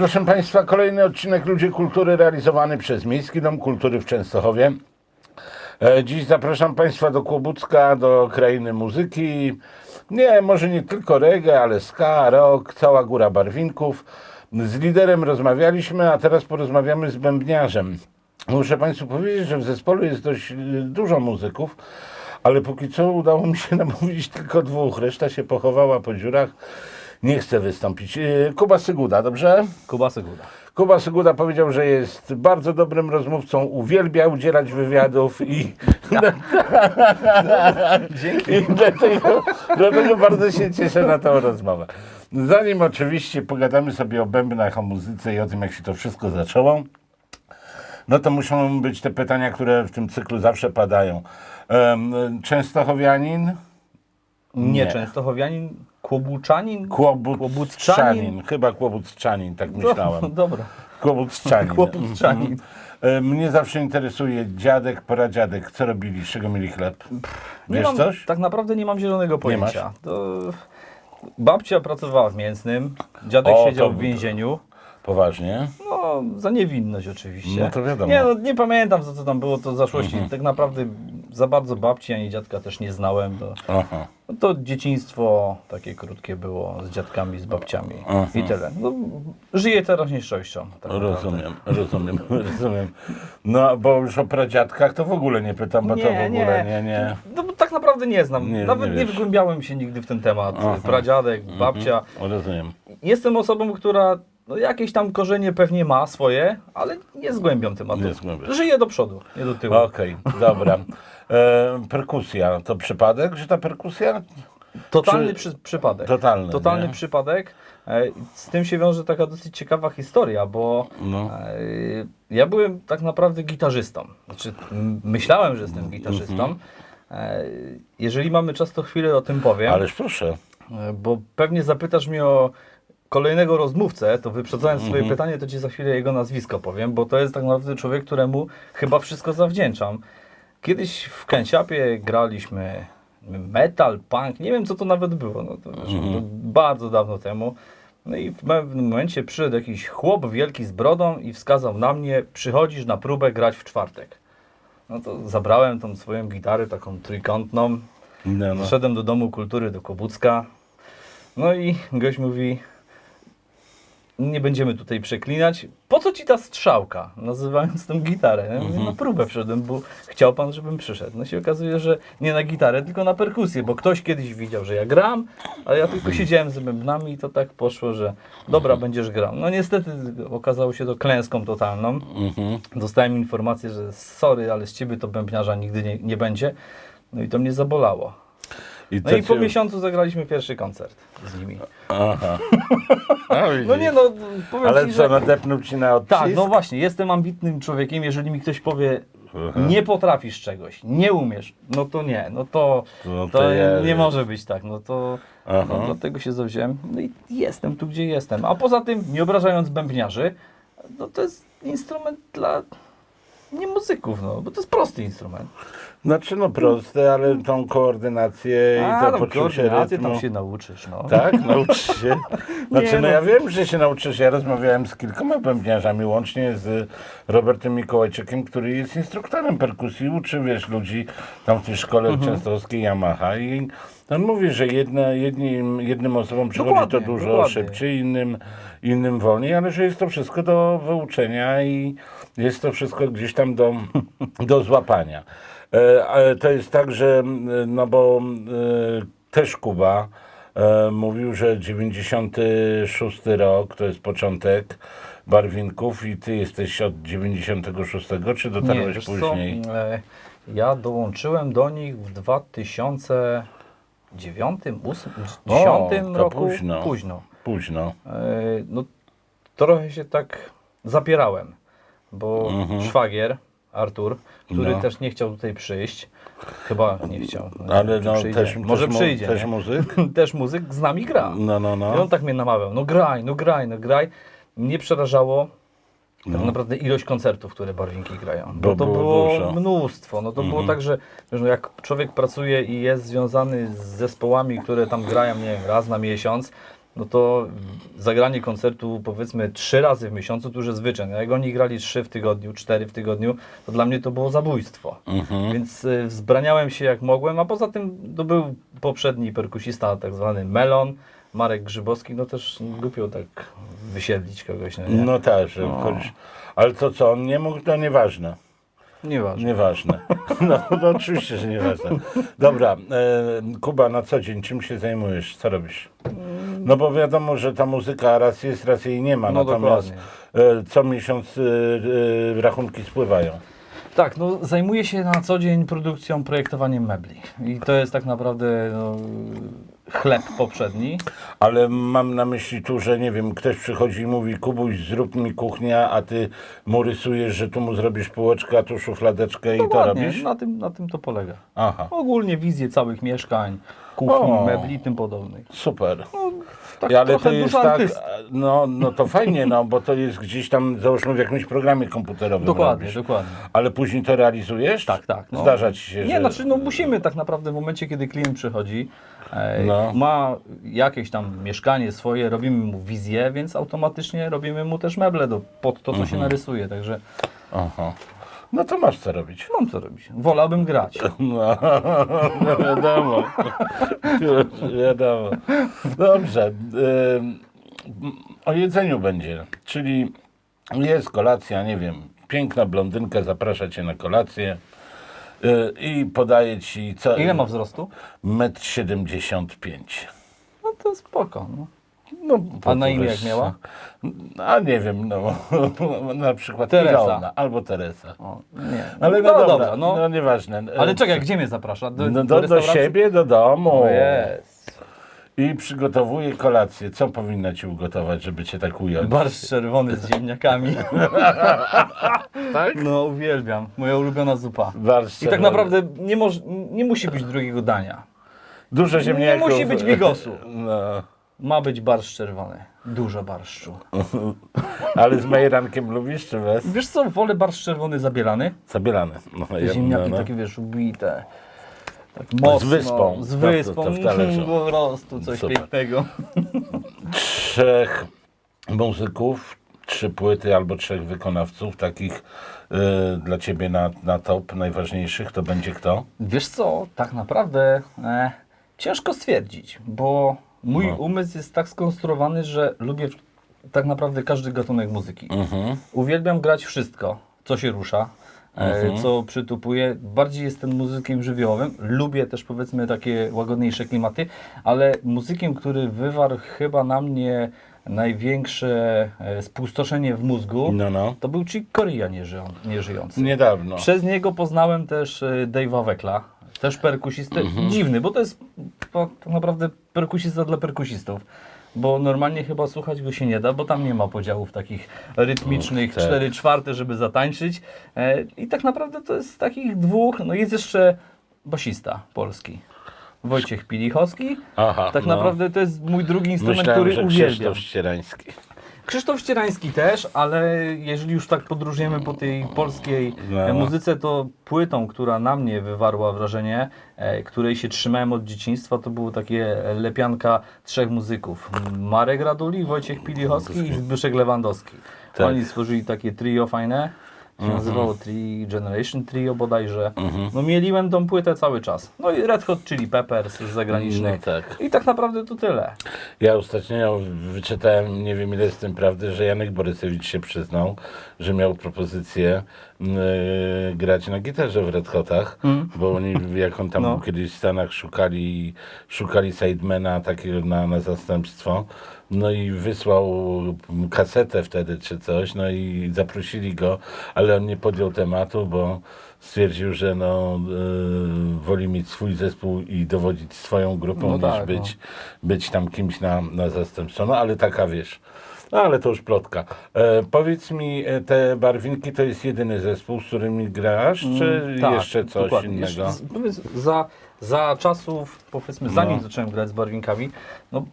Proszę Państwa, kolejny odcinek Ludzie Kultury realizowany przez Miejski Dom Kultury w Częstochowie. E, Dziś zapraszam Państwa do Kłobucka, do krainy muzyki. Nie, może nie tylko reggae, ale ska, rock, cała góra barwinków. Z liderem rozmawialiśmy, a teraz porozmawiamy z bębniarzem. Muszę Państwu powiedzieć, że w zespole jest dość y, dużo muzyków, ale póki co udało mi się namówić tylko dwóch. Reszta się pochowała po dziurach. Nie chce wystąpić. Y, Kuba Syguda, dobrze? Kuba Seguda. Kuba Syguda powiedział, że jest bardzo dobrym rozmówcą, uwielbia udzielać wywiadów i, Dzięki. i dlatego, dlatego bardzo się cieszę na tę rozmowę. Zanim oczywiście pogadamy sobie o bębnach, o muzyce i o tym, jak się to wszystko zaczęło, no to muszą być te pytania, które w tym cyklu zawsze padają. Um, Częstochowianin? Nie, Nie. Częstochowianin, Kłobuczanin? Kłobuczanin. Chyba Kłobuczanin, tak myślałem. No, dobra. Kłobuczanin. Kłobuczanin. E, Mnie zawsze interesuje dziadek, pradziadek. Co robili, z czego mieli chleb? Nie Wiesz mam, coś? Tak naprawdę nie mam zielonego pojęcia. To babcia pracowała w Mięsnym, dziadek O, siedział w więzieniu. Poważnie? No, za niewinność oczywiście. No to wiadomo. Mhm. Nie, no, nie pamiętam, co to tam było, to zaszłości. Tak naprawdę za bardzo babci ani dziadka też nie znałem. To, Aha. no to dzieciństwo takie krótkie było z dziadkami, z babciami Aha. i tyle. No, żyję teraźniejszością. Tak. Rozumiem, rozumiem, rozumiem. No, bo już o pradziadkach to w ogóle nie pytam, bo to w ogóle nie, nie. No bo tak naprawdę nie znam. Nie- Nawet nie nie, wygłębiałem się nigdy w ten temat. Aha. Pradziadek, babcia. Rozumiem. Jestem osobą, która no, jakieś tam korzenie pewnie ma swoje, ale nie zgłębiam tematu. Nie zgłębiasz. Żyję do przodu, nie do tyłu. Okej, dobra. E, perkusja to przypadek, że ta perkusja? Totalny Czy- przy, przypadek. Totalny, Totalny nie? przypadek. E, Z tym się wiąże taka dosyć ciekawa historia, bo No. e, ja byłem tak naprawdę gitarzystą. Znaczy, m- myślałem, że jestem gitarzystą. Mhm. E, Jeżeli mamy czas, to chwilę o tym powiem. Ależ proszę. E, Bo pewnie zapytasz mnie o kolejnego rozmówcę, to wyprzedzając Mhm. swoje pytanie, to ci za chwilę jego nazwisko powiem, bo to jest tak naprawdę człowiek, któremu chyba wszystko zawdzięczam. Kiedyś w Kęsiapie graliśmy metal, punk, nie wiem co to nawet było, no to wiesz, Mhm. to bardzo dawno temu. No i w pewnym momencie przyszedł jakiś chłop wielki z brodą i wskazał na mnie, przychodzisz na próbę grać w czwartek. No to zabrałem tą swoją gitarę, taką trójkątną, No, no. Do Domu Kultury, do Kobucka. No i gość mówi, nie będziemy tutaj przeklinać. Po co ci ta strzałka? Nazywając tą gitarę. Ja mówię, na próbę wszedłem, bo chciał pan, żebym przyszedł. No się okazuje, że nie na gitarę, tylko na perkusję, bo ktoś kiedyś widział, że ja gram, ale ja tylko siedziałem z bębnami i to tak poszło, że dobra, będziesz grał. No niestety okazało się to klęską totalną. Mhm. Dostałem informację, że sorry, ale z ciebie to bębniarza nigdy nie, nie będzie. No i to mnie zabolało. I No i po miesiącu zagraliśmy pierwszy koncert z nimi. Aha. No widzisz. nie no, powiem Ale ci, co, że... nadepnął ci na odcisk? Tak, no właśnie, jestem ambitnym człowiekiem, jeżeli mi ktoś powie, nie potrafisz czegoś, nie umiesz, no to nie, no to, No to, to nie wiem. może być tak, no to Aha. no, dlatego się zawziąłem, no i jestem tu, gdzie jestem. A poza tym, nie obrażając bębniarzy, no to jest instrument dla nie muzyków, no, bo to jest prosty instrument. Znaczy no proste, ale tą koordynację A, i to tam poczucie koordynację rytmu. tam się nauczysz, no. Tak? Nauczysz się? Znaczy, Nie, no no. ja wiem, że się nauczysz. Ja rozmawiałem z kilkoma bębniarzami, łącznie z Robertem Mikołajczykiem, który jest instruktorem perkusji, uczy, wiesz, ludzi tam w tej szkole Mhm. częstochowskiej Yamaha i on mówi, że jedne, jednym, jednym osobom przychodzi to Dokładnie, dużo dokładnie. szybciej, innym, innym wolniej, ale że jest to wszystko do wyuczenia i jest to wszystko gdzieś tam do, do złapania. Ale to jest tak, że no bo e, też Kuba e, mówił, że 96 rok to jest początek barwinków i ty jesteś od 96, czy dotarłeś co, później? e, ja dołączyłem do nich w 2009, 2008, 2010 to roku. późno. późno. Późno. No, trochę się tak zapierałem, bo szwagier Artur, który Mhm. No. też nie chciał tutaj przyjść, chyba nie chciał. nie Ale wiem, czy no przyjdzie. też, Może też, mu- przyjdzie. też nie? muzyk? też muzyk z nami gra. No, no, I no. on tak mnie namawiał, no graj, no graj, no graj. Mnie przerażało tak naprawdę ilość koncertów, które barwinki grają. No. Bo Bo to było było, dużo. Mhm. mnóstwo. No to było tak, że wiesz, no jak człowiek pracuje i jest związany z zespołami, które tam grają, nie wiem, raz na miesiąc, no to zagranie koncertu powiedzmy trzy razy w miesiącu to już jest wyczyn. Jak oni grali trzy w tygodniu, cztery w tygodniu, to dla mnie to było zabójstwo. Więc y, wzbraniałem się jak mogłem, a poza tym to był poprzedni perkusista, tak zwany Melon, Marek Grzybowski, no też głupio tak wysiedlić kogoś, no nie? No tak, że wchodzisz. Ale to co, on nie mógł, to nieważne. Nieważne. Nieważne. No, no oczywiście, że nieważne. Dobra, e, Kuba, na co dzień czym się zajmujesz? Co robisz? No bo wiadomo, że ta muzyka raz jest, raz jej nie ma. No Natomiast e, co miesiąc e, e, rachunki spływają. Tak, no zajmuję się na co dzień produkcją, projektowaniem mebli. I to jest tak naprawdę no, chleb poprzedni. Ale mam na myśli tu, że nie wiem, ktoś przychodzi i mówi Kubuś, zrób mi kuchnię, a ty mu rysujesz, że tu mu zrobisz półeczkę, a tu szufladeczkę i to Dokładnie, robisz? Na tym, na tym to polega. Aha, Ogólnie wizje całych mieszkań, kuchni, O. mebli i tym podobnych. super. Tak I ale trochę to jest dużo tak, no, no to fajnie, no bo to jest gdzieś tam, załóżmy w jakimś programie komputerowym Dokładnie, robisz. dokładnie. Ale później to realizujesz? Tak, tak. No. Zdarza ci się, Nie, że... znaczy no musimy tak naprawdę w momencie, kiedy klient przychodzi, No. ma jakieś tam mieszkanie swoje, robimy mu wizję, więc automatycznie robimy mu też meble do, pod to, co Mhm. się narysuje, także Aha. No to masz co robić. mam co robić. Wolałbym grać. No, no wiadomo. wiadomo. Dobrze. ym, o jedzeniu będzie. Czyli jest kolacja, nie wiem, piękna blondynka zaprasza cię na kolację i podaje ci co? Ile ma wzrostu? Metr 75. No to spoko. No. No, A na imię jak miała? A nie wiem, no na przykład Teresa. Ilona albo Teresa. O, nie. Ale no, no dobra, dobra, no. no nieważne. Ale czekaj, gdzie mnie zaprasza? Do, No, do, do restauracji? siebie, do domu. O jest. I przygotowuje kolację. Co powinna ci ugotować, żeby cię tak ująć? Barszcz czerwony z ziemniakami. tak? No uwielbiam. Moja ulubiona zupa. Barszcz I tak czerwony. naprawdę nie, moż, nie musi być drugiego dania. Dużo ziemniaków. musi być bigosu. No, Ma być barszcz czerwony. Dużo barszczu. ale z majerankiem lubisz, czy bez? Wiesz co, wolę barszcz czerwony zabielany. Zabielane. No, ja- ziemniaki no, no. takie, wiesz, ubite. Tak mocno. wyspą. Z To- wyspą. to w talerzu. po prostu coś Super. pięknego. Trzech muzyków, trzy płyty albo trzech wykonawców, takich y, dla ciebie na, na top najważniejszych, to będzie kto? Wiesz co, tak naprawdę e, ciężko stwierdzić, bo mój No. umysł jest tak skonstruowany, że lubię w- tak naprawdę każdy gatunek muzyki. Mhm. Uwielbiam grać wszystko, co się rusza, Mhm. e, co przytupuje. Bardziej jestem muzykiem żywiołowym. Lubię też powiedzmy takie łagodniejsze klimaty, ale muzykiem, który wywarł chyba na mnie największe e, spustoszenie w mózgu, No, no. to był Chick Corea nieżyją, nieżyjący. Niedawno. Przez niego poznałem też e, Dave'a Wekla, też perkusistę. Mhm. Dziwny, bo to jest tak naprawdę perkusista dla perkusistów. Bo normalnie chyba słuchać go się nie da, bo tam nie ma podziałów takich rytmicznych, Och, tak. 4 czwarte, żeby zatańczyć. E, I tak naprawdę to jest takich dwóch, no jest jeszcze basista polski. Wojciech Pilichowski. Aha, Tak no. naprawdę to jest mój drugi instrument, Myślałem, który że uwielbiam. Krzysztof Ścierański. Krzysztof Ścierański też, ale jeżeli już tak podróżujemy po tej polskiej No. e, muzyce, to płytą, która na mnie wywarła wrażenie, e, której się trzymałem od dzieciństwa, to było takie lepianka trzech muzyków. Marek Raduli, Wojciech Pilichowski i Zbyszek Lewandowski. Tak. Oni stworzyli takie trio fajne. Się Mhm. nazywało Tri Generation Trio bodajże. No mieliłem tą płytę cały czas. No i Red Hot Chili Peppers z zagranicznych. No tak. I tak naprawdę to tyle. Ja ostatnio wyczytałem, nie wiem ile jest tym prawdy, że Janek Borysewicz się przyznał, że miał propozycję y, grać na gitarze w Red Hotach, bo oni, jak on tam No. był kiedyś w Stanach, szukali, szukali sidemana takiego na, na zastępstwo, no i wysłał kasetę wtedy czy coś, no i zaprosili go, ale on nie podjął tematu, bo stwierdził, że no, y, woli mieć swój zespół i dowodzić swoją grupą No niż tak, no. być być tam kimś na, na zastępstwo. No ale taka wiesz. No ale to już plotka. E, powiedz mi, e, te barwinki to jest jedyny zespół, z którymi grasz, czy Tak, jeszcze coś dokładnie. innego? Jeszcze za, za czasów, powiedzmy, zanim No. zacząłem grać z barwinkami, no,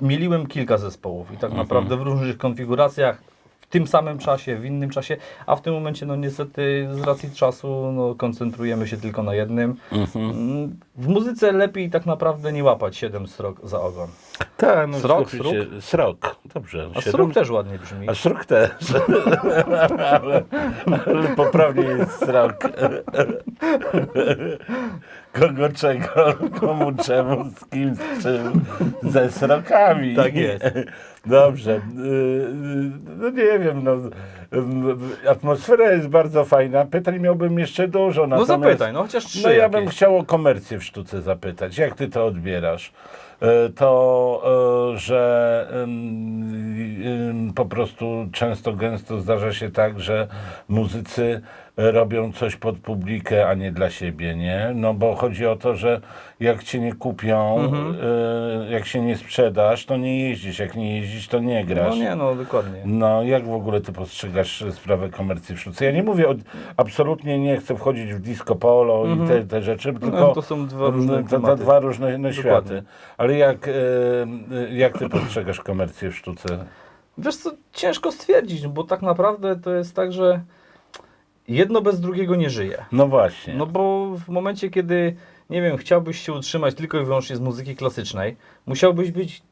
mieliłem kilka zespołów i tak Mhm. naprawdę w różnych konfiguracjach, w tym samym czasie, w innym czasie, a w tym momencie, no niestety z racji czasu, no, koncentrujemy się tylko na jednym. Mhm. Mm, W muzyce lepiej tak naprawdę nie łapać siedem srok za ogon. Tak, no Srok, Srok, dobrze. A srób też ładnie brzmi. A srok też. ale, ale poprawnie jest srok. Kogo czego, komu czemu, z kim, z czym, ze srokami. Tak jest. Dobrze. Y, y, No nie wiem, no, atmosfera jest bardzo fajna. Pytań miałbym jeszcze dużo. No zapytaj, no chociaż trzy no ja jakieś. bym chciał o komercję w sztuce zapytać. Jak ty to odbierasz? E, To, e, że po prostu często, gęsto zdarza się tak, że muzycy robią coś pod publikę, a nie dla siebie, nie? No bo chodzi o to, że jak cię nie kupią, Mhm. e, jak się nie sprzedasz, to nie jeździsz. Jak nie jeździsz, to nie grasz. No nie, no dokładnie. No, jak w ogóle ty postrzegasz sprawę komercji w sztuce? Ja nie mówię, o, absolutnie nie chcę wchodzić w disco polo i te, te rzeczy, tylko Mhm. No, to są dwa różne to, to dwa różne no, światy. Ale jak, e, jak ty postrzegasz komercję w sztuce? Wiesz co, ciężko stwierdzić, bo tak naprawdę to jest tak, że jedno bez drugiego nie żyje. No właśnie. No bo w momencie, kiedy, nie wiem, chciałbyś się utrzymać tylko i wyłącznie z muzyki klasycznej, musiałbyś być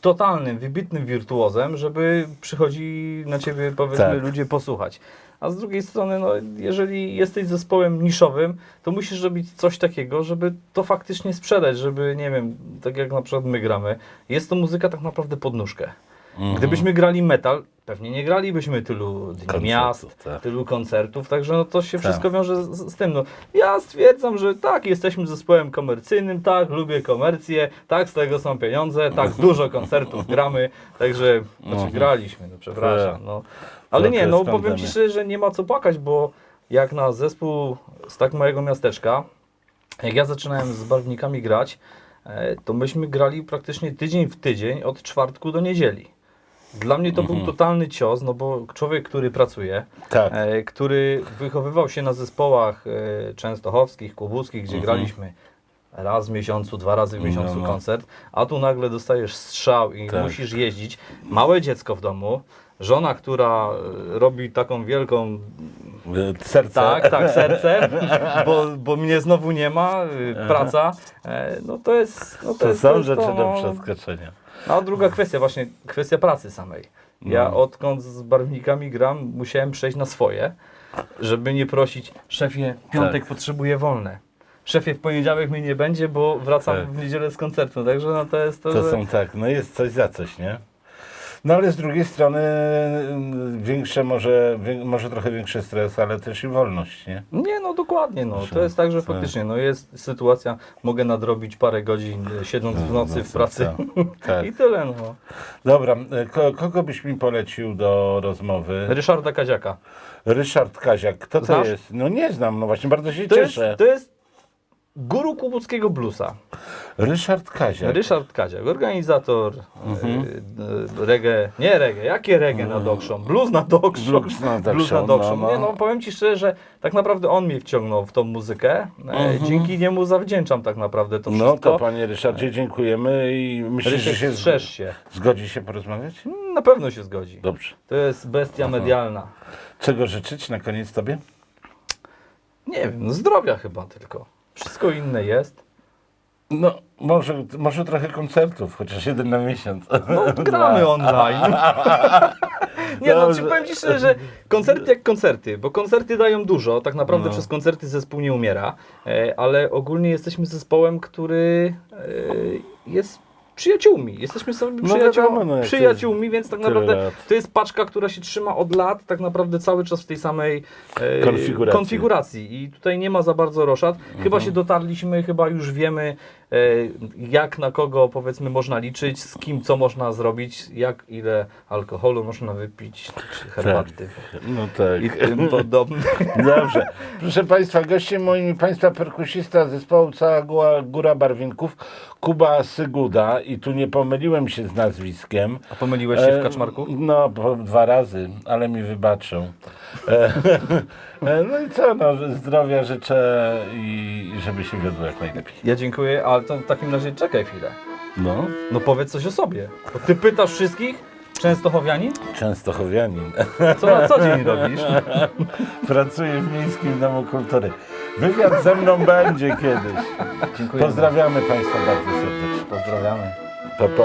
totalnym, wybitnym wirtuozem, żeby przychodzi na ciebie, powiedzmy, Tak. ludzie posłuchać. A z drugiej strony, no, jeżeli jesteś zespołem niszowym, to musisz robić coś takiego, żeby to faktycznie sprzedać, żeby, nie wiem, tak jak na przykład my gramy, jest to muzyka tak naprawdę pod nóżkę. Mhm. Gdybyśmy grali metal, pewnie nie gralibyśmy tylu dni Koncertów, miast, tak. tylu koncertów, także no to się Tak. wszystko wiąże z, z tym. No, ja stwierdzam, że tak, jesteśmy zespołem komercyjnym, tak, lubię komercję, tak, z tego są pieniądze, tak, dużo koncertów gramy, także, znaczy Mhm. graliśmy, no przepraszam, Tak. no. Ale To nie, no powiem Ci szczerze, że nie ma co płakać, bo jak na zespół z tak małego miasteczka, jak ja zaczynałem z barwnikami grać, e, to myśmy grali praktycznie tydzień w tydzień od czwartku do niedzieli. Dla mnie to Mhm. był totalny cios, no bo człowiek, który pracuje, Tak. e, który wychowywał się na zespołach e, częstochowskich, kubuckich, gdzie Mhm. graliśmy raz w miesiącu, dwa razy w No, miesiącu no. koncert, a tu nagle dostajesz strzał i Tak. musisz jeździć. Małe dziecko w domu, żona, która e, robi taką wielką E, Serce. tak, tak, serce, bo, bo mnie znowu nie ma, y, praca, e, no to jest... No to, To jest, są to jest rzeczy to, do no. przeskoczenia. A druga kwestia, właśnie kwestia pracy samej. Ja No. odkąd z barwnikami gram, musiałem przejść na swoje, żeby nie prosić, szefie, piątek Tak. potrzebuję wolne. Szefie, w poniedziałek mnie nie będzie, bo wracam Tak. w niedzielę z koncertu, także no to jest to, To że- są tak, no jest coś za coś, nie? No ale z drugiej strony mm, większe może, może trochę większy stres, ale też i wolność, nie? Nie, no dokładnie, no. To jest tak, że faktycznie, no jest sytuacja, mogę nadrobić parę godzin e, siedząc w nocy w pracy Tak. i tyle, no. Dobra, e, ko, kogo byś mi polecił do rozmowy? Ryszarda Kaziaka. Ryszard Kaziak, kto to Znasz? jest? No nie znam, no właśnie bardzo się To jest, cieszę. to jest guru kubuckiego bluesa. Ryszard Kaziak. Ryszard Kaziak, organizator Mhm. e, e, reggae, nie reggae, jakie reggae nad Okrzą? Blues nad Okrzą. Blues nad Blues Okrzą, nad Okrzą. no, no. Nie, no powiem Ci szczerze, że tak naprawdę on mnie wciągnął w tą muzykę. E, Mhm. Dzięki niemu zawdzięczam tak naprawdę to No wszystko. to panie Ryszardzie, dziękujemy i myślę, że się się. zgodzi się porozmawiać? Na pewno się zgodzi. Dobrze. To jest bestia medialna. Czego życzyć na koniec tobie? Nie wiem, no zdrowia chyba tylko. Wszystko inne jest. No, może, może trochę koncertów, chociaż jeden na miesiąc. No, gramy online. Nie no, Dobrze. czy powiem Ci szczerze, że koncerty jak koncerty, bo koncerty dają dużo, tak naprawdę No. przez koncerty zespół nie umiera, e, ale ogólnie jesteśmy zespołem, który e, jest przyjaciółmi. Jesteśmy sobie No przyjaciół, wiadomo, no przyjaciółmi, więc tak naprawdę lat. to jest paczka, która się trzyma od lat, tak naprawdę cały czas w tej samej e, Konfiguracji. konfiguracji. I tutaj nie ma za bardzo roszad. Chyba Mhm. się dotarliśmy, chyba już wiemy, jak na kogo powiedzmy można liczyć, z kim co można zrobić, jak ile alkoholu można wypić, czy herbaty. No tak. I tym podobne. Dobrze. Proszę Państwa, gościem moim Państwa perkusista zespołu Cała Góra, Góra Barwinków, Kuba Syguda i tu nie pomyliłem się z nazwiskiem. A pomyliłeś się w E, kaczmarku? No, dwa razy, ale mi wybaczą. E, e, no i co, no, że zdrowia życzę i żeby się wiodło jak najlepiej. Ja dziękuję, ale to w takim razie czekaj chwilę. No, No powiedz coś o sobie. Bo ty pytasz wszystkich, Częstochowianin, Częstochowianin. co na co dzień robisz? Pracuję w Miejskim Domu Kultury. Wywiad ze mną będzie kiedyś. Dziękuję. Pozdrawiamy Państwa bardzo serdecznie. Pozdrawiamy. Pa, pa.